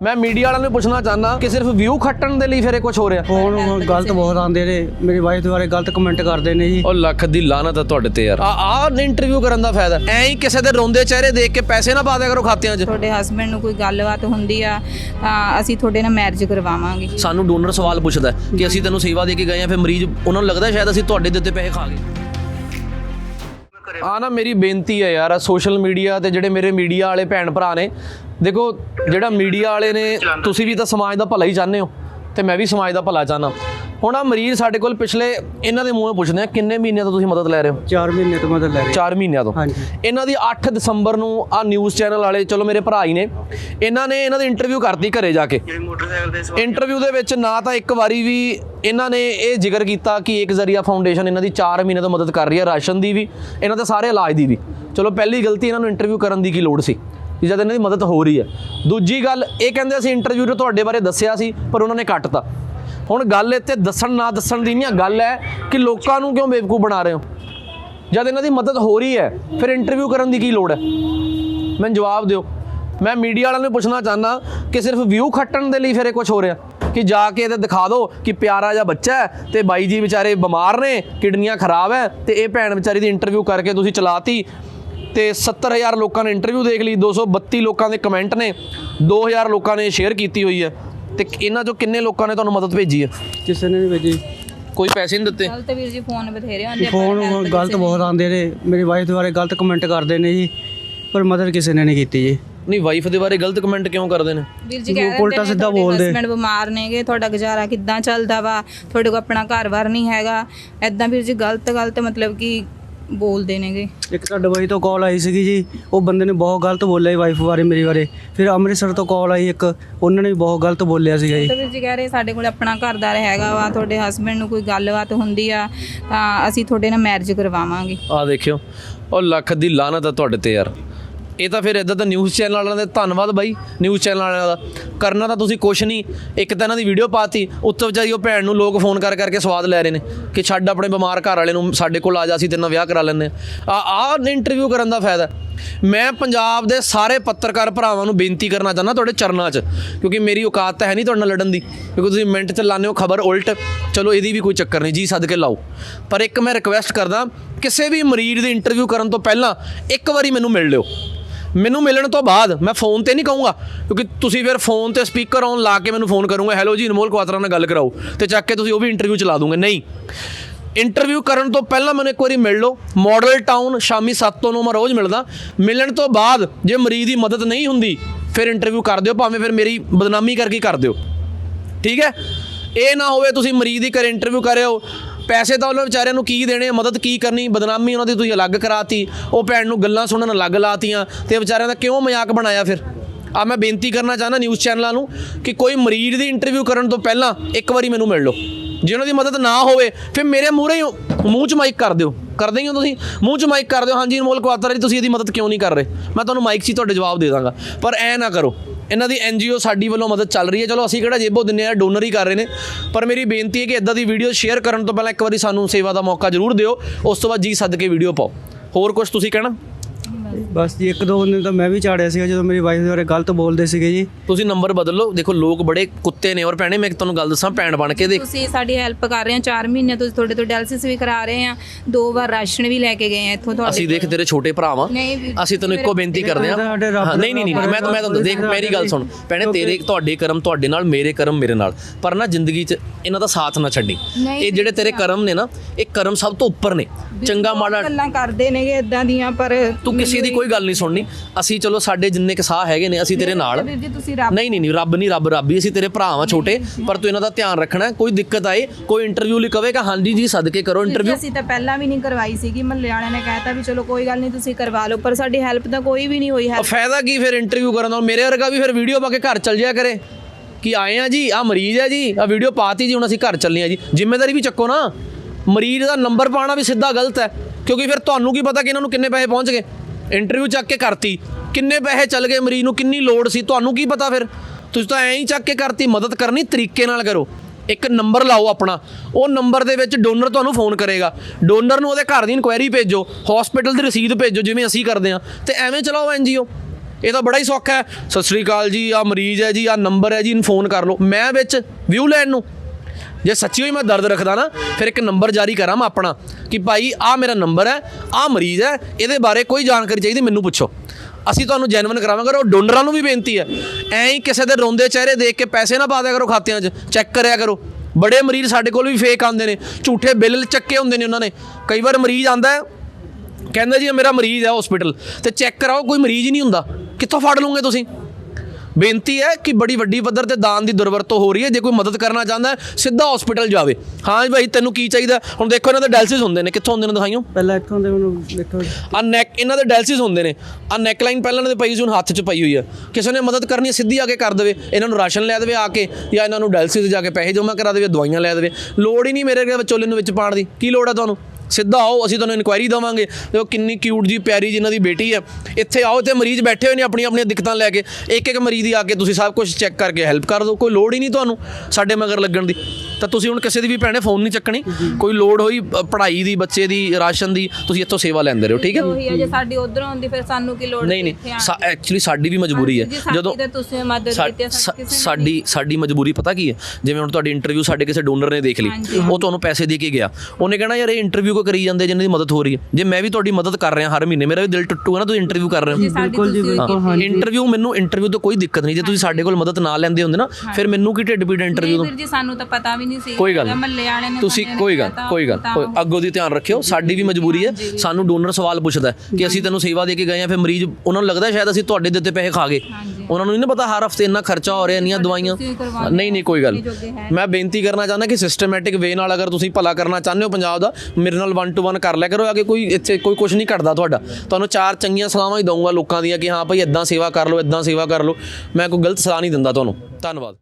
ਮੈਂ ਮੀਡੀਆ ਵਾਲਿਆਂ ਨੂੰ ਪੁੱਛਣਾ ਚਾਹੁੰਦਾ ਕਿ ਸਿਰਫ ਵਿਊ ਖੱਟਣ ਦੇ ਲਈ ਫਿਰ ਇਹ ਕੁਝ ਹੋ ਰਿਹਾ? ਫੋਨ ਗਲਤ ਬਹੁਤ ਆਉਂਦੇ ਨੇ। ਮੇਰੀ ਵਾਈਫ ਦੇ ਬਾਰੇ ਗਲਤ ਕਮੈਂਟ ਕਰਦੇ ਨੇ ਜੀ। ਉਹ ਲੱਖ ਦੀ ਲਾਨਤ ਹੈ ਤੁਹਾਡੇ ਤੇ ਯਾਰ। ਆ ਆ ਇੰਟਰਵਿਊ ਕਰਨ ਦਾ ਫਾਇਦਾ। ਐ ਹੀ ਕਿਸੇ ਦੇ ਰੋਂਦੇ ਚਿਹਰੇ ਦੇਖ ਕੇ ਪੈਸੇ ਨਾ ਪਾ ਦਿਆ ਕਰੋ ਖਾਤਿਆਂ 'ਚ। ਤੁਹਾਡੇ ਹਸਬੰਡ ਨੂੰ ਕੋਈ ਗੱਲਬਾਤ ਹੁੰਦੀ ਆ ਤਾਂ ਅਸੀਂ ਤੁਹਾਡੇ ਨਾਲ ਮੈਰਿਜ ਕਰਵਾਵਾਂਗੇ। ਸਾਨੂੰ ਡੋਨਰ ਸਵਾਲ ਪੁੱਛਦਾ ਕਿ ਅਸੀਂ ਤੈਨੂੰ ਸੇਵਾ ਦੇ ਕੇ ਗਏ ਆ ਫਿਰ ਮਰੀਜ਼ ਉਹਨਾਂ ਨੂੰ ਲੱਗਦਾ ਸ਼ਾਇਦ ਅਸੀਂ ਤੁਹਾਡੇ ਦੇ ਉੱਤੇ ਪੈਸੇ ਖਾ ਗਏ। ਆ ਨਾ ਮੇਰੀ ਬੇਨਤੀ ਹੈ ਯਾਰ ਸੋਸ਼ਲ ਮੀਡੀਆ ਤੇ ਜਿਹੜੇ ਮੇਰੇ ਮੀਡੀਆ ਵਾਲੇ ਭੈਣ ਭਰਾ ਨੇ ਦੇਖੋ ਜਿਹੜਾ ਮੀਡੀਆ ਵਾਲੇ ਨੇ ਤੁਸੀਂ ਵੀ ਤਾਂ ਸਮਾਜ ਦਾ ਭਲਾ ਹੀ ਚਾਹੁੰਦੇ ਹੋ ਤੇ ਮੈਂ ਵੀ ਸਮਾਜ ਦਾ ਭਲਾ ਚਾਹਨਾ ਹੁਣ ਆ ਮਰੀਜ਼ ਸਾਡੇ ਕੋਲ ਪਿਛਲੇ ਇਹਨਾਂ ਦੇ ਮੂੰਹੋਂ ਪੁੱਛਦੇ ਆ ਕਿੰਨੇ ਮਹੀਨਿਆਂ ਤੋਂ ਤੁਸੀਂ ਮਦਦ ਲੈ ਰਹੇ ਹੋ? 4 ਮਹੀਨੇ ਤੋਂ ਮਦਦ ਲੈ ਰਹੇ 4 ਮਹੀਨਿਆਂ ਤੋਂ। ਹਾਂਜੀ। ਇਹਨਾਂ ਦੀ 8 ਦਸੰਬਰ ਨੂੰ ਆ ਨਿਊਜ਼ ਚੈਨਲ ਵਾਲੇ ਚਲੋ ਮੇਰੇ ਭਰਾ ਹੀ ਨੇ ਇਹਨਾਂ ਨੇ ਇਹਨਾਂ ਦੀ ਇੰਟਰਵਿਊ ਕਰਤੀ ਘਰੇ ਜਾ ਕੇ। ਇੰਟਰਵਿਊ ਦੇ ਵਿੱਚ ਨਾ ਤਾਂ ਇੱਕ ਵਾਰੀ ਵੀ ਇਹਨਾਂ ਨੇ ਇਹ ਜ਼ਿਕਰ ਕੀਤਾ ਕਿ ਇੱਕ ਜ਼ਰੀਆ ਫਾਊਂਡੇਸ਼ਨ ਇਹਨਾਂ ਦੀ 4 ਮਹੀਨੇ ਤੋਂ ਮਦਦ ਕਰ ਰਹੀ ਹੈ ਰਾਸ਼ਨ ਦੀ ਵੀ ਇਹਨਾਂ ਦੇ ਸਾਰੇ ਇਲਾਜ ਦੀ ਵੀ। ਚਲੋ ਪਹਿਲੀ ਗਲਤੀ ਇਹਨਾਂ ਨੂੰ ਇੰਟਰਵਿਊ ਕਰਨ ਦੀ ਕੀ ਲੋੜ ਸੀ ਜਦ ਇਹਨਾਂ ਦੀ ਮਦਦ ਹੋ ਰਹੀ ਹੈ। ਦੂਜੀ ਗੱਲ ਇਹ ਕਹਿੰਦੇ ਅਸੀਂ ਇੰਟਰਵਿਊ 'ਚ ਤੁਹਾਡੇ ਬਾਰੇ ਦੱਸਿਆ ਸੀ ਪਰ ਉਹਨਾਂ ਨੇ ਕੱਟਤਾ। ਹੁਣ ਗੱਲ ਇੱਥੇ ਦੱਸਣ ਨਾ ਦੱਸਣ ਦੀ ਨਹੀਂ ਗੱਲ ਹੈ ਕਿ ਲੋਕਾਂ ਨੂੰ ਕਿਉਂ ਬੇਵਕੂਫ ਬਣਾ ਰਹੇ ਹੋ? ਜਦ ਇਹਨਾਂ ਦੀ ਮਦਦ ਹੋ ਰਹੀ ਹੈ, ਫਿਰ ਇੰਟਰਵਿਊ ਕਰਨ ਦੀ ਕੀ ਲੋੜ ਹੈ? ਮੈਨੂੰ ਜਵਾਬ ਦਿਓ। ਮੈਂ ਮੀਡੀਆ ਵਾਲਿਆਂ ਨੂੰ ਪੁੱਛਣਾ ਚਾਹੁੰਦਾ ਕਿ ਸਿਰਫ ਵਿਊ ਖੱਟਣ ਦੇ ਲਈ ਫਿਰ ਇਹ ਕੁਝ ਹੋ ਰਿਹਾ? ਕਿ ਜਾ ਕੇ ਇਹਦੇ ਦਿਖਾ ਦਿਓ ਕਿ ਪਿਆਰਾ ਜਿਹਾ ਬੱਚਾ ਹੈ ਤੇ ਬਾਈ ਜੀ ਵਿਚਾਰੇ ਬਿਮਾਰ ਨੇ, ਕਿਡਨੀਆਂ ਖਰਾਬ ਹੈ ਤੇ ਇਹ ਭੈਣ ਵਿਚਾਰੀ ਦੀ ਇੰਟਰਵਿਊ ਕਰਕੇ ਤੁਸੀਂ ਚਲਾਤੀ ਤੇ 70000 ਲੋਕਾਂ ਨੇ ਇੰਟਰਵਿਊ ਦੇਖ ਲਈ 232 ਲੋਕਾਂ ਦੇ ਕਮੈਂਟ ਨੇ 2000 ਲੋਕਾਂ ਨੇ ਸ਼ੇਅਰ ਕੀਤੀ ਹੋਈ ਹੈ। ਤੇ ਇਹਨਾਂ ਚੋਂ ਕਿੰਨੇ ਲੋਕਾਂ ਨੇ ਤੁਹਾਨੂੰ ਮਦਦ ਭੇਜੀ ਹੈ? ਕਿਸੇ ਨੇ ਨਹੀਂ ਭੇਜੀ। ਕੋਈ ਪੈਸੇ ਨਹੀਂ ਦਿੱਤੇ? ਗਲਤ ਵੀਰ ਜੀ ਫੋਨ ਬਥੇਰੇ ਆਉਂਦੇ ਆ, ਪਰ ਫੋਨ help ਗਲਤ ਬਹੁਤ ਆਉਂਦੇ ਨੇ। ਮੇਰੀ ਵਾਈਫ ਦੇ ਬਾਰੇ ਗਲਤ ਕਮੈਂਟ ਕਰਦੇ ਨੇ ਜੀ ਪਰ ਮਦਦ ਕਿਸੇ ਨੇ ਨਹੀਂ ਕੀਤੀ ਜੀ। ਨਹੀਂ ਵਾਈਫ ਦੇ ਬਾਰੇ ਗਲਤ ਕਮੈਂਟ ਕਿਉਂ ਕਰਦੇ ਨੇ? ਵੀਰ ਜੀ ਕਹਿੰਦੇ ਉਲਟਾ ਸਿੱਧਾ ਬੋਲਦੇ। ਹਸਬੰਡ ਬਿਮਾਰ ਨੇਗੇ ਤੁਹਾਡਾ ਗੁਜ਼ਾਰਾ ਕਿੱਦਾਂ ਚੱਲਦਾ ਵਾ? ਤੁਹਾਡੇ ਕੋਲ ਆਪਣਾ ਘਰ-ਬਾਰ ਨਹੀਂ ਹੈਗਾ। ਐਦਾਂ ਵੀਰ ਜੀ ਗਲਤ ਗਲਤ ਮਤਲਬ ਕਿ ਬੋਲਦੇ ਨੇਗੇ। ਇੱਕ ਤਾਂ ਦੁਬਈ ਤੋਂ ਕਾਲ ਆਈ ਸੀਗੀ ਜੀ ਉਹ ਬੰਦੇ ਨੇ ਬਹੁਤ ਗਲਤ ਬੋਲਿਆ ਜੀ ਵਾਈਫ ਬਾਰੇ ਮੇਰੀ ਬਾਰੇ। ਫਿਰ ਅੰਮ੍ਰਿਤਸਰ ਤੋਂ ਕਾਲ ਆਈ ਇੱਕ ਉਹਨਾਂ ਨੇ ਵੀ ਬਹੁਤ ਗਲਤ ਬੋਲਿਆ ਸੀਗਾ ਜੀ। ਤਾਂ ਵੀਰ ਜੀ ਕਹਿ ਰਹੇ ਸਾਡੇ ਕੋਲ ਆਪਣਾ ਘਰ-ਦਾਰ ਹੈਗਾ ਵਾ ਤੁਹਾਡੇ ਹਸਬੰਡ ਨੂੰ ਕੋਈ ਗੱਲਬਾਤ ਹੁੰਦੀ ਆ ਤਾਂ ਅਸੀਂ ਤੁਹਾਡੇ ਨਾਲ ਮੈਰਿਜ ਕਰਵਾਵਾਂਗੇ। ਆ ਦੇਖਿਓ ਉਹ ਲੱਖ ਦੀ ਲਾਨਤ ਹੈ ਤੁਹਾਡੇ ਤੇ ਯਾਰ। ਇਹ ਤਾਂ ਫਿਰ ਇਦਾਂ ਤਾਂ ਨਿਊਜ਼ ਚੈਨਲ ਵਾਲਿਆਂ ਦੇ ਧੰਨਵਾਦ ਬਾਈ ਨਿਊਜ਼ ਚੈਨਲ ਵਾਲਿਆਂ ਦਾ। ਕਰਨਾ ਤਾਂ ਤੁਸੀਂ ਕੁਛ ਨਹੀਂ, ਇੱਕ ਤਾਂ ਇਹਨਾਂ ਦੀ ਵੀਡੀਓ ਪਾਤੀ ਉੱਤੋਂ ਵਿਚਾਰੀ ਉਹ ਭੈਣ ਨੂੰ ਲੋਕ ਫੋਨ ਕਰ ਕਰਕੇ ਸਵਾਦ ਲੈ ਰਹੇ ਨੇ ਕਿ ਛੱਡ ਆਪਣੇ ਬਿਮਾਰ ਘਰ ਵਾਲੇ ਨੂੰ ਸਾਡੇ ਕੋਲ ਆ ਜਾ, ਅਸੀਂ ਤੇਰੇ ਨਾਲ ਵਿਆਹ ਕਰਾ ਲੈਂਦੇ ਆ ਆ ਇੰਟਰਵਿਊ ਕਰਨ ਦਾ ਫਾਇਦਾ। ਮੈਂ ਪੰਜਾਬ ਦੇ ਸਾਰੇ ਪੱਤਰਕਾਰ ਭਰਾਵਾਂ ਨੂੰ ਬੇਨਤੀ ਕਰਨਾ ਚਾਹੁੰਦਾ ਤੁਹਾਡੇ ਚਰਨਾਂ 'ਚ, ਕਿਉਂਕਿ ਮੇਰੀ ਔਕਾਤ ਤਾਂ ਹੈ ਨਹੀਂ ਤੁਹਾਡੇ ਨਾਲ ਲੜਨ ਦੀ, ਕਿਉਂਕਿ ਤੁਸੀਂ ਮਿੰਟ 'ਚ ਲਾਉਂਦੇ ਹੋ ਖਬਰ ਉਲਟ। ਚਲੋ ਇਹਦੀ ਵੀ ਕੋਈ ਚੱਕਰ ਨਹੀਂ, ਜੀ ਸਦਕੇ ਲਾਓ। ਪਰ ਇੱਕ ਮੈਂ ਰਿਕਵੈਸਟ ਕਰਦਾ, ਕਿਸੇ ਵੀ ਮਰੀਜ਼ ਦੀ ਇੰਟਰਵਿਊ ਕਰਨ ਤੋਂ ਪਹਿਲਾਂ ਇੱਕ ਵਾਰੀ ਮੈਨੂੰ ਮਿਲ ਲਿਓ। ਮੈਨੂੰ ਮਿਲਣ ਤੋਂ ਬਾਅਦ ਮੈਂ ਫੋਨ ਤੇ ਨਹੀਂ ਕਹੂੰਗਾ, ਕਿਉਂਕਿ ਤੁਸੀਂ ਫਿਰ ਫੋਨ ਤੇ ਸਪੀਕਰ ਔਨ ਲਾ ਕੇ ਮੈਨੂੰ ਫੋਨ ਕਰੂੰਗਾ ਹੈਲੋ ਜੀ, ਅਨਮੋਲ ਕੁਆਤਰਾ ਨਾਲ ਗੱਲ ਕਰਾਓ। ਤੇ ਚੱਕ ਕੇ ਤੁਸੀਂ ਉਹ ਵੀ ਇੰਟਰਵਿਊ ਚਲਾ ਦੋਗੇ। ਨਹੀਂ। ਇੰਟਰਵਿਊ ਕਰਨ ਤੋਂ ਪਹਿਲਾਂ ਮੈਨੂੰ ਇੱਕ ਵਾਰੀ ਮਿਲ ਲਓ। ਮਾਡਲ ਟਾਊਨ ਸ਼ਾਮੀ 7 ਤੋਂ 9 ਮੈਂ ਰੋਜ਼ ਮਿਲਦਾ। ਮਿਲਣ ਤੋਂ ਬਾਅਦ ਜੇ ਮਰੀਜ਼ ਦੀ ਮਦਦ ਨਹੀਂ ਹੁੰਦੀ, ਫਿਰ ਇੰਟਰਵਿਊ ਕਰ ਦਿਓ, ਭਾਵੇਂ ਫਿਰ ਮੇਰੀ ਬਦਨਾਮੀ ਕਰਕੇ ਕਰ ਦਿਓ। ਠੀਕ ਹੈ? ਇਹ ਨਾ ਹੋਵੇ ਤੁਸੀਂ ਮਰੀਜ਼ ਦੀ ਕਰ ਇੰਟਰਵਿਊ ਕਰ ਰਹੇ ਹੋ ਪੈਸੇ ਤਾਂ ਉਹਨਾਂ ਵਿਚਾਰਿਆਂ ਨੂੰ ਕੀ ਦੇਣੇ ਮਦਦ ਕੀ ਕਰਨੀ? ਬਦਨਾਮੀ ਉਹਨਾਂ ਦੀ ਤੁਸੀਂ ਅਲੱਗ ਕਰਾਤੀ। ਉਹ ਭੈਣ ਨੂੰ ਗੱਲਾਂ ਸੁਣਨ ਅਲੱਗ ਲਾਤੀਆਂ ਤੇ ਵਿਚਾਰਿਆਂ ਦਾ ਕਿਉਂ ਮਜ਼ਾਕ ਬਣਾਇਆ ਫਿਰ? ਆ ਮੈਂ ਬੇਨਤੀ ਕਰਨਾ ਚਾਹੁੰਦਾ ਨਿਊਜ਼ ਚੈਨਲਾਂ ਨੂੰ ਕਿ ਕੋਈ ਮਰੀਜ਼ ਦੀ ਇੰਟਰਵਿਊ ਕਰਨ ਤੋਂ ਪਹਿਲਾਂ ਇੱਕ ਵਾਰੀ ਮੈਨੂੰ ਮਿਲ ਲਓ। ਜੇ ਉਹਨਾਂ ਦੀ ਮਦਦ ਨਾ ਹੋਵੇ, ਫਿਰ ਮੇਰੇ ਮੂਹਰੇ ਹੀ ਮੂੰਹ 'ਚ ਮਾਈਕ ਕਰ ਦਿਓ। ਕਰਦੇ ਹੀ ਹੋ ਤੁਸੀਂ? ਮੂੰਹ 'ਚ ਮਾਈਕ ਕਰ ਦਿਓ। ਹਾਂਜੀ, ਅਨਮੋਲ ਕੁਆਤਰਾ ਜੀ, ਤੁਸੀਂ ਇਹਦੀ ਮਦਦ ਕਿਉਂ ਨਹੀਂ ਕਰ ਰਹੇ? ਮੈਂ ਤੁਹਾਨੂੰ ਮਾਈਕ 'ਚ ਹੀ ਤੁਹਾਡੇ ਜਵਾਬ ਦੇ ਦਾਂਗਾ। ਪਰ ਐ ਨਾ ਕਰੋ। ਇਹਨਾਂ ਦੀ ਐਨਜੀਓ ਸਾਡੀ ਵੱਲੋਂ ਮਦਦ ਚੱਲ ਰਹੀ ਹੈ। ਚਲੋ, ਅਸੀਂ ਕਿਹੜਾ ਜੇਬੋ ਦਿੰਨੇ ਆ ਡੋਨਰ ਹੀ ਕਰ ਰਹੇ ਨੇ। ਪਰ ਮੇਰੀ ਬੇਨਤੀ ਹੈ ਕਿ ਇਦਾਂ ਦੀ ਵੀਡੀਓ ਸ਼ੇਅਰ ਕਰਨ ਤੋਂ ਪਹਿਲਾਂ ਇੱਕ ਵਾਰੀ ਸਾਨੂੰ ਸੇਵਾ ਦਾ ਮੌਕਾ ਜ਼ਰੂਰ ਦਿਓ। ਉਸ ਤੋਂ ਬਾਅਦ ਜੀ ਸੱਦ ਕੇ ਵੀਡੀਓ ਪਾਓ। ਹੋਰ ਕੁਝ ਤੁਸੀਂ ਕਹਿਣਾ? ਬਸ ਜੀ ਇੱਕ ਦੋ ਦਿਨ ਤਾਂ ਮੈਂ ਵੀ ਝਾੜਿਆ ਸੀਗਾ ਜਦੋਂ ਮੇਰੀ ਵਾਈਫ ਦੇ ਬਾਰੇ ਗਲਤ ਬੋਲਦੇ ਸੀਗੇ ਜੀ। ਤੁਸੀਂ ਨੰਬਰ ਬਦਲੋ। ਦੇਖੋ ਲੋਕ ਬੜੇ ਕੁੱਤੇ ਨੇ ਔਰ ਭੈਣੇ ਮੈਂ ਤੁਹਾਨੂੰ ਗੱਲ ਦੱਸਾਂ ਭੈਣ ਬਣ ਕੇ ਦੇਖ। ਤੁਸੀਂ ਸਾਡੀ ਹੈਲਪ ਕਰ ਰਹੇ ਹੋ 4 ਮਹੀਨੇ ਤੋਂ ਤੁਹਾਡੇ ਤੋਂ ਡਾਇਲਿਸਿਸ ਵੀ ਕਰਾ ਰਹੇ ਆ ਦੋ ਵਾਰ ਰਾਸ਼ਨ ਵੀ ਲੈ ਕੇ ਗਏ ਆ ਇੱਥੋਂ ਤੁਹਾਡੇ ਅਸੀਂ ਦੇਖ ਤੇਰੇ ਛੋਟੇ ਭਰਾ ਵਾਂ ਅਸੀਂ ਤੈਨੂੰ ਇੱਕੋ ਬੇਨਤੀ ਕਰਦੇ ਹਾਂ, ਨਹੀਂ ਨਹੀਂ ਨਹੀਂ ਮੈਂ ਤਾਂ ਮੈਂ ਤੁਹਾਨੂੰ ਦੇਖ ਮੇਰੀ ਗੱਲ ਸੁਣ। ਭੈਣੇ ਤੇਰੇ ਤੁਹਾਡੇ ਕਰਮ ਤੁਹਾਡੇ ਨਾਲ ਮੇਰੇ ਕਰਮ ਮੇਰੇ ਨਾਲ। ਪਰ ਨਾ ਜ਼ਿੰਦਗੀ 'ਚ ਇਹਨਾਂ ਦਾ ਸਾਥ ਨਾ ਛੱਡੀ। ਇਹ ਜਿਹੜੇ ਤੇਰੇ ਕਰਮ ਨੇ ਨਾ ਇਹ ਕਰਮ ਸਭ ਤੋਂ ਉੱਪਰ ਨੇ। ਚੰਗਾ ਮਾੜਾ ਗੱਲਾਂ ਕਰਦੇ ਨੇਗੇ ਇਦਾਂ ਦੀਆਂ ਪਰ ਤੂੰ ਕਿਸੇ ਦੀ ਕੋਈ ਗੱਲ ਨਹੀਂ ਸੁਣਨੀ। ਅਸੀਂ ਚਲੋ ਸਾਡੇ ਜਿੰਨੇ ਕਿ ਸਾਹ ਹੈਗੇ ਨੇ ਅਸੀਂ ਤੇਰੇ ਨਾਲ। ਵੀਰ ਜੀ ਤੁਸੀਂ ਰੱਬ ਨਹੀਂ ਨਹੀਂ ਨਹੀਂ ਰੱਬ ਨਹੀਂ ਰੱਬ ਰੱਬ ਹੀ। ਅਸੀਂ ਤੇਰੇ ਭਰਾ ਵਾਂ ਛੋਟੇ ਪਰ ਤੂੰ ਇਹਨਾਂ ਦਾ ਧਿਆਨ ਰੱਖਣਾ। ਕੋਈ ਦਿੱਕਤ ਆਏ ਕੋਈ ਇੰਟਰਵਿਊ ਲਈ ਕਵੇਗਾ ਹਾਂਜੀ ਜੀ ਸਦਕੇ ਕਰੋ ਇੰਟਰਵਿਊ ਅਸੀਂ ਤਾਂ ਪਹਿਲਾਂ ਵੀ ਨਹੀਂ ਕਰਵਾਈ ਸੀਗੀ। ਮਹੱਲੇ ਵਾਲਿਆਂ ਨੇ ਕਹਿਤਾ ਵੀ ਚਲੋ ਕੋਈ ਗੱਲ ਨਹੀਂ ਤੁਸੀਂ ਕਰਵਾ ਲਓ। ਪਰ ਸਾਡੀ ਹੈਲਪ ਤਾਂ ਕੋਈ ਵੀ ਨਹੀਂ ਹੋਈ ਹੈ ਫਾਇਦਾ ਕੀ ਫਿਰ ਇੰਟਰਵਿਊ ਕਰਨ ਦਾ? ਮੇਰੇ ਵਰਗਾ ਵੀ ਫਿਰ ਵੀਡੀਓ ਪਾ ਕੇ ਘਰ ਚੱਲ ਜਾਇਆ ਕਰੇ। ਕਿ ਆਏ ਆ ਜੀ ਆ ਮਰੀਜ਼ ਹੈ ਜੀ ਆ ਵੀਡੀਓ ਪਾਤੀ ਜੀ ਹੁਣ ਅਸੀਂ ਘਰ ਚੱਲੇ ਆ ਜੀ। ਜ਼ਿੰਮੇਵਾਰੀ ਵੀ ਚੱਕੋ ਨਾ। ਮਰੀਜ਼ ਦਾ ਨੰਬਰ ਪਾਣਾ ਵੀ ਸਿੱਧਾ ਗਲਤ ਹੈ। ਕਿਉਂਕਿ ਫਿਰ ਤੁਹਾਨੂੰ ਕੀ ਪਤਾ ਕਿ ਇਹਨਾਂ ਨੂੰ ਕਿੰਨੇ ਪੈਸੇ ਪਹੁੰਚ ਗਏ। ਇੰਟਰਵਿਊ ਚੱਕ ਕੇ ਕਰਤੀ। ਕਿੰਨੇ ਪੈਸੇ ਚੱਲ ਗਏ ਮਰੀਜ਼ ਨੂੰ, ਕਿੰਨੀ ਲੋੜ ਸੀ, ਤੁਹਾਨੂੰ ਕੀ ਪਤਾ ਫਿਰ? ਤੁਸੀਂ ਤਾਂ ਐਂ ਹੀ ਚੱਕ ਕੇ ਕਰਤੀ, ਮਦਦ ਕਰਨੀ, ਤਰੀਕੇ ਨਾਲ ਕਰੋ। ਇੱਕ ਨੰਬਰ ਲਾਓ ਆਪਣਾ। ਉਹ ਨੰਬਰ ਦੇ ਵਿੱਚ ਡੋਨਰ ਤੁਹਾਨੂੰ ਫੋਨ ਕਰੇਗਾ। ਡੋਨਰ ਨੂੰ ਉਹਦੇ ਘਰ ਦੀ ਇਨਕੁਆਇਰੀ ਭੇਜੋ ਹਸਪੀਟਲ ਦੀ ਰਸੀਦ ਭੇਜੋ, ਜਿਵੇਂ ਅਸੀਂ ਕਰਦੇ ਆ ਤੇ ਐਵੇਂ ਚਲਾਓ ਐਨਜੀਓ। ਇਹ ਤਾਂ ਬੜਾ ਹੀ ਸੌਖਾ ਹੈ। ਸਤਿ ਸ੍ਰੀ ਅਕਾਲ ਜੀ ਆ ਮਰੀਜ਼ ਹੈ ਜੀ ਆ ਨੰਬਰ ਹੈ ਜੀ, ਇਹਨੂੰ ਫੋਨ ਕਰ ਲਓ। ਮੈਂ ਵਿੱਚ ਵਿਊ ਲੈਣ ਨੂੰ। ਜੇ ਸੱਚੀ ਹੋਈ ਮੈਂ ਦਰਦ ਰੱਖਦਾ ਨਾ, ਫਿਰ ਇੱਕ ਨੰਬਰ ਜਾਰੀ ਕਰਾਂ ਮੈਂ ਆਪਣਾ, ਕਿ ਭਾਈ ਆ ਮੇਰਾ ਨੰਬਰ ਹੈ ਆ ਮਰੀਜ਼ ਹੈ, ਇਹਦੇ ਬਾਰੇ ਕੋਈ ਜਾਣਕਾਰੀ ਚਾਹੀਦੀ ਮੈਨੂੰ ਪੁੱਛੋ। ਅਸੀਂ ਤੁਹਾਨੂੰ ਜੈਨੂਇਨ ਕਰਾਵਾਂਗੇ ਔਰ ਡੋਨਰਾਂ ਨੂੰ ਵੀ ਬੇਨਤੀ ਹੈ, ਐਂ ਹੀ ਕਿਸੇ ਦੇ ਰੋਂਦੇ ਚਿਹਰੇ ਦੇਖ ਕੇ ਪੈਸੇ ਨਾ ਪਾ ਦਿਆ ਕਰੋ ਖਾਤਿਆਂ 'ਚ ਚੈੱਕ ਕਰਿਆ ਕਰੋ। ਬੜੇ ਮਰੀਜ਼ ਸਾਡੇ ਕੋਲ ਵੀ ਫੇਕ ਆਉਂਦੇ ਨੇ, ਝੂਠੇ ਬਿੱਲ ਚੱਕੇ ਹੁੰਦੇ ਨੇ ਉਹਨਾਂ ਨੇ। ਕਈ ਵਾਰ ਮਰੀਜ਼ ਆਂਦਾ ਹੈ, ਕਹਿੰਦਾ ਜੀ ਮੇਰਾ ਮਰੀਜ਼ ਹੈ ਹਸਪੀਟਲ ਤੇ ਚੈੱਕ ਕਰਾਓ, ਕੋਈ ਮਰੀਜ਼ ਹੀ ਨਹੀਂ ਹੁੰਦਾ। ਕਿੱਥੋਂ ਫੜ ਲਓਗੇ ਤੁਸੀਂ? ਬੇਨਤੀ ਹੈ ਕਿ ਬੜੀ ਵੱਡੀ ਪੱਧਰ ਤੇ ਦਾਨ ਦੀ ਦੁਰਵਰਤੋਂ ਹੋ ਰਹੀ ਹੈ। ਜੇ ਕੋਈ ਮਦਦ ਕਰਨਾ ਚਾਹੁੰਦਾ ਹੈ ਸਿੱਧਾ ਹਸਪੀਟਲ ਜਾਵੇ। ਹਾਂ ਜੀ ਭਾਈ ਤੈਨੂੰ ਕੀ ਚਾਹੀਦਾ? ਹੁਣ ਦੇਖੋ ਇਹਨਾਂ ਦੇ ਡਾਇਲਸਿਸ ਹੁੰਦੇ ਨੇ। ਕਿੱਥੋਂ ਹੁੰਦੇ ਨੇ ਦਿਖਾਈਓ? ਪਹਿਲਾਂ ਇੱਥੋਂ ਦੇ ਮੈਨੂੰ ਦੇਖੋ। ਆ ਨੈਕ ਇਹਨਾਂ ਦੇ ਡਾਇਲਸਿਸ ਹੁੰਦੇ ਨੇ। ਆ ਨੈਕ ਲਾਈਨ ਪਹਿਲਾਂ ਇਹਨਾਂ ਦੇ ਪਈ ਸੀ ਹੁਣ ਹੱਥ 'ਚ ਪਈ ਹੋਈ ਆ। ਕਿਸੇ ਨੇ ਮਦਦ ਕਰਨੀ ਹੈ ਸਿੱਧੀ ਆ ਕੇ ਕਰ ਦੇਵੇ। ਇਹਨਾਂ ਨੂੰ ਰਾਸ਼ਨ ਲੈ ਦੇਵੇ ਆ ਕੇ ਜਾਂ ਇਹਨਾਂ ਨੂੰ ਡਾਇਲਸਿਸ ਜਾ ਕੇ ਪੈਸੇ ਜਮ੍ਹਾਂ ਕਰਾ ਦੇਵੇ ਦਵਾਈਆਂ ਲੈ ਦੇਵੇ। ਲੋੜ ਹੀ ਨਹੀਂ ਮੇਰੇ ਵਿਚੋਲੇ ਨੂੰ ਵਿੱਚ ਪਾਣ ਦੀ। ਕੀ ਲੋੜ ਆ ਤੁਹਾਨੂੰ? ਸਿੱਧਾ ਆਓ, ਅਸੀਂ ਤੁਹਾਨੂੰ ਇਨਕੁਆਇਰੀ ਦੇਵਾਂਗੇ। ਦੇਖੋ ਕਿੰਨੀ ਕਿਊਟ ਜੀ ਪਿਆਰੀ ਜਿਨ੍ਹਾਂ ਦੀ ਬੇਟੀ ਹੈ। ਇੱਥੇ ਆਓ ਤੇ ਮਰੀਜ਼ ਬੈਠੇ ਹੋਏ ਨੇ ਆਪਣੀਆਂ ਆਪਣੀਆਂ ਦਿੱਕਤਾਂ ਲੈ ਕੇ। ਇੱਕ ਇੱਕ ਮਰੀਜ਼ ਦੀ ਆ ਕੇ ਤੁਸੀਂ ਸਭ ਕੁਝ ਚੈੱਕ ਕਰਕੇ ਹੈਲਪ ਕਰ ਦਿਓ। ਕੋਈ ਲੋੜ ਹੀ ਨਹੀਂ ਤੁਹਾਨੂੰ ਸਾਡੇ ਮਗਰ ਲੱਗਣ ਦੀ। ਤਾਂ ਤੁਸੀਂ ਹੁਣ ਕਿਸੇ ਦੀ ਵੀ ਭੈਣੇ ਫੋਨ ਨਹੀਂ ਚੱਕਣੀ। ਕੋਈ ਲੋੜ ਹੋਈ ਅ, ਪੜ੍ਹਾਈ ਦੀ ਬੱਚੇ ਦੀ ਰਾਸ਼ਨ ਦੀ ਤੁਸੀਂ ਇੱਥੋਂ ਸੇਵਾ ਲੈਂਦੇ ਰਹੋ ਠੀਕ ਹੈ? ਉਹੀ ਹੈ ਜੇ ਸਾਡੀ ਉਧਰੋਂ ਆਉਂਦੀ ਫਿਰ ਸਾਨੂੰ ਕੀ ਲੋੜ ਨਹੀਂ ਇੱਥੇ ਆਉਣ ਨਹੀਂ ਐਕਚੁਅਲੀ ਸਾਡੀ ਵੀ ਮਜਬੂਰੀ ਹੈ। ਜੀ, ਸਾਡੀ ਜਦੋਂ ਤਾਂ ਤੁਸੀਂ ਮਦਦ ਸਾ- ਕੀਤੀ ਹੈ, ਸਾ- ਕਿਸੇ ਨੇ ਸਾਡੀ ਸਾਡੀ ਮਜਬੂਰੀ ਪਤਾ ਕੀ ਹੈ? ਜਿਵੇਂ ਹੁਣ ਤੁਹਾਡੀ ਇੰਟਰਵਿਊ ਸਾਡੇ ਕਿਸੇ ਡੋਨਰ ਨੇ ਦੇਖ ਲਈ ਹਾਂਜੀ। ਉਹ ਤੁਹਾਨੂੰ ਪੈਸੇ ਦੇ ਕੇ ਗਿਆ। ਉਹਨੇ ਕਹਿਣਾ ਯਾਰ ਇਹ ਇੰਟਰਵਿਊ ਕੋ ਕਰੀ ਜਾਂਦੇ ਜਿਨ੍ਹਾਂ ਦੀ ਮਦਦ ਹੋ ਰਹੀ ਹੈ? ਜੇ ਮੈਂ ਵੀ ਤੁਹਾਡੀ ਮਦਦ ਕਰ ਰਿਹਾ ਹਰ ਮਹੀਨੇ ਮੇਰਾ ਵੀ ਦਿਲ ਟੁੱਟੂਗਾ ਨਾ ਤੁਸੀਂ ਇੰਟਰਵਿਊ ਕਰ ਰਹੇ ਹੋ। ਸਾਡੀ ਬਿਲਕੁਲ ਜੀ ਤੁਸੀਂ ਬਿਲਕੁਲ ਹਾਂਜੀ। ਇੰਟਰਵਿਊ ਮੈਨੂੰ ਇੰਟਰਵਿਊ ਤੋਂ ਕੋਈ ਦਿੱਕਤ ਨਹੀਂ। ਜੇ ਤੁਸੀਂ ਸਾਡੇ ਕੋਲ ਮਦਦ ਨਾ ਲੈਂਦੇ ਹੁੰਦੇ ਨਾ ਫਿਰ ਮੈਨੂੰ ਕੀ ਢਿੱਡ ਪੀੜ ਇੰਟਰਵਿਊ ਨਹੀਂ ਤੋਂ? ਵੀਰ ਜੀ ਸਾਨੂੰ ਤਾਂ ਪਤਾ ਵੀ ਨਹੀਂ ਸੀ। ਕੋਈ ਗੱਲ ਨਹੀਂ। ਮਹੱਲੇ ਵਾਲੇ ਨੇ ਤੁਸੀਂ ਕੋਈ ਗੱਲ ਕੋਈ ਗੱਲ ਕੋਈ ਅੱਗੋਂ ਦੀ ਧਿਆਨ ਰੱਖਿਓ ਸਾਡੀ ਵੀ ਮਜਬੂਰੀ ਹੈ ਸਾਨੂੰ ਡੋਨਰ ਸਵਾਲ ਪੁੱਛਦਾ ਕਿ ਅਸੀਂ ਤੈਨੂੰ ਸੇਵਾ ਦੇ ਕੇ ਗਏ ਆ ਫਿਰ ਮਰੀਜ਼ ਉਹਨਾਂ ਨੂੰ ਲੱਗਦਾ ਸ਼ਾਇਦ ਅਸੀਂ ਤੁਹਾਡੇ ਦਿੱਤੇ ਪੈਸੇ ਖਾ ਗਏ। ਉਹਨਾਂ ਨੂੰ ਨਹੀਂ ਪਤਾ ਹਰ ਹਫ਼ਤੇ ਇੰਨਾ ਖਰਚਾ ਹੋ ਰਿਹਾ ਇੰਨੀਆਂ ਦਵਾਈਆਂ। ਨਹੀਂ ਨਹੀਂ ਕੋਈ ਗੱਲ। ਮੈਂ ਬੇਨਤੀ ਕਰਨਾ ਚਾਹੁੰਦਾ ਕਿ ਸਿਸਟਮੈਟਿਕ ਵੇ ਨਾਲ ਅਗਰ ਤੁਸੀਂ ਭਲਾ ਕਰਨਾ ਚਾਹੁੰਦੇ ਹੋ ਪੰਜਾਬ ਦਾ ਮੇਰੇ ਨਾਲ 1 ਟੂ 1 ਕਰ ਲਿਆ ਕਰੋ ਅੱਗੇ ਕੋਈ ਇੱਥੇ ਕੋਈ ਕੁਝ ਨਹੀਂ ਘਟਦਾ ਤੁਹਾਡਾ। ਤੁਹਾਨੂੰ ਚਾਰ ਚੰਗੀਆਂ ਸਲਾਹਾਂ ਹੀ ਦਊਂਗਾ ਲੋਕਾਂ ਦੀਆਂ ਕਿ ਹਾਂ ਭਾਈ ਇਦਾਂ ਸੇਵਾ ਕਰ ਲਓ ਇਦਾਂ ਸੇਵਾ ਕਰ ਲਓ। ਮੈਂ ਕੋਈ ਗਲਤ ਸਲਾਹ ਨਹੀਂ ਦਿੰਦਾ ਤੁਹਾਨੂੰ। ਧੰਨਵਾਦ।